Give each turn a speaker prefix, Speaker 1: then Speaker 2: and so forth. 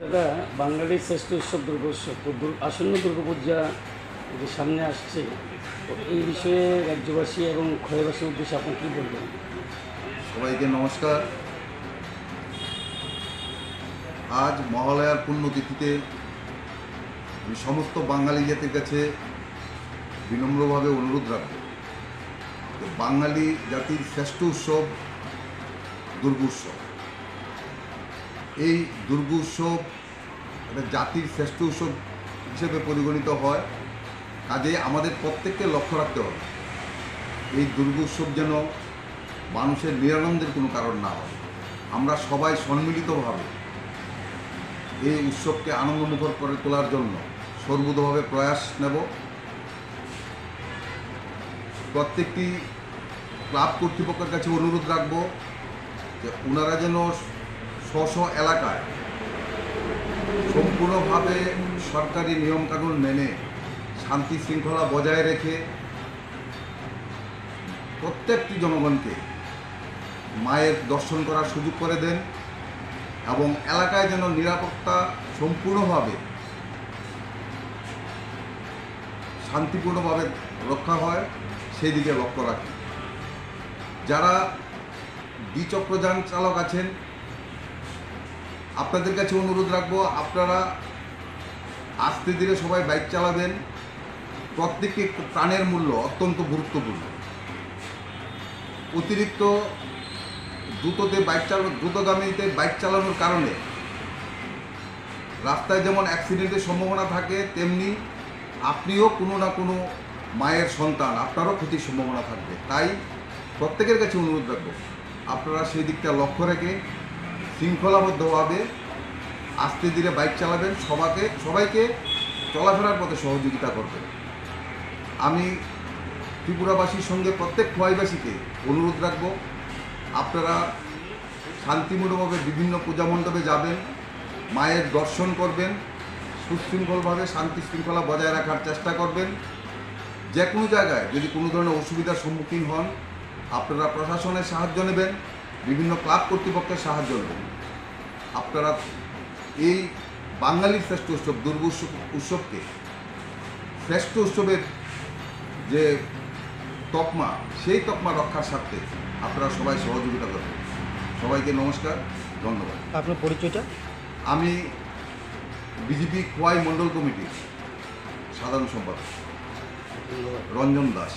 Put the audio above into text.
Speaker 1: দাদা বাঙালির শ্রেষ্ঠ উৎসব দুর্গোৎসব। আসন্ন দুর্গাপূজা যে সামনে আসছে এই বিষয়ে রাজ্যবাসী এবং ক্ষয়বাসীর উদ্দেশ্যে আপনি কী বলবেন?
Speaker 2: সবাইকে নমস্কার। আজ মহালয়ার পুণ্যতিথিতে আমি সমস্ত বাঙালি জাতির কাছে বিনম্রভাবে অনুরোধ রাখব বাঙালি জাতির শ্রেষ্ঠ উৎসব দুর্গোৎসব। এই দুর্গোৎসব একটা জাতির শ্রেষ্ঠ উৎসব হিসেবে পরিগণিত হয়। কাজে আমাদের প্রত্যেককে লক্ষ্য রাখতে হবে। এই দুর্গ উৎসব যেন মানুষের নিরানন্দের কোনো কারণ না হয়। আমরা সবাই সম্মিলিতভাবে এই উৎসবকে আনন্দমুখর করে তোলার জন্য সর্বতভাবে প্রয়াস নেব। প্রত্যেকটি ক্লাব কর্তৃপক্ষের কাছে অনুরোধ রাখব যে ওনারা যেন স্ব এলাকায়। সম্পূর্ণভাবে সরকারি নিয়মকানুন মেনে শান্তি শৃঙ্খলা বজায় রেখে প্রত্যেকটি জনগণকে মায়ের দর্শন করার সুযোগ করে দেন এবং এলাকায় যেন নিরাপত্তা সম্পূর্ণভাবে শান্তিপূর্ণভাবে রক্ষা হয়, সেই দিকে লক্ষ্য রাখি। যারা দ্বিচক্রযান চালক আছেন আপনাদের কাছে অনুরোধ রাখব, আপনারা আস্তে ধীরে সবাই বাইক চালাবেন। প্রত্যেকটি প্রাণের মূল্য অত্যন্ত গুরুত্বপূর্ণ। অতিরিক্ত দ্রুততে বাইক চালানো দ্রুতগামীতে বাইক চালানোর কারণে রাস্তায় যেমন অ্যাক্সিডেন্টের সম্ভাবনা থাকে, তেমনি আপনিও কোনো না কোনো মায়ের সন্তান, আপনারও ক্ষতির সম্ভাবনা থাকবে। তাই প্রত্যেকের কাছে অনুরোধ রাখব, আপনারা সেই দিকটা লক্ষ্য রেখে শৃঙ্খলাবদ্ধভাবে আস্তে ধীরে বাইক চালাবেন, সবাকে সবাইকে চলাফেরার পথে সহযোগিতা করবেন। আমি ত্রিপুরাবাসীর সঙ্গে প্রত্যেক খোয়াইবাসীকে অনুরোধ রাখব, আপনারা শান্তিমূলকভাবে বিভিন্ন পূজা মণ্ডপে যাবেন, মায়ের দর্শন করবেন, সুশৃঙ্খলভাবে শান্তি শৃঙ্খলা বজায় রাখার চেষ্টা করবেন। যে কোনো জায়গায় যদি কোনো ধরনের অসুবিধার সম্মুখীন হন, আপনারা প্রশাসনের সাহায্য নেবেন। বিভিন্ন ক্লাব কর্তৃপক্ষের সাহায্য নেবেন আপনারা এই বাঙালির শ্রেষ্ঠ উৎসব দুর্গ উৎসবকে শ্রেষ্ঠ উৎসবের যে তকমা সেই তকমা রক্ষার স্বার্থে আপনারা সবাই সহযোগিতা করবেন। সবাইকে নমস্কার ধন্যবাদ।
Speaker 1: আপনার পরিচয়টা?
Speaker 2: আমি বিজেপি খোয়াই মণ্ডল কমিটির সাধারণ সম্পাদক রঞ্জন দাস।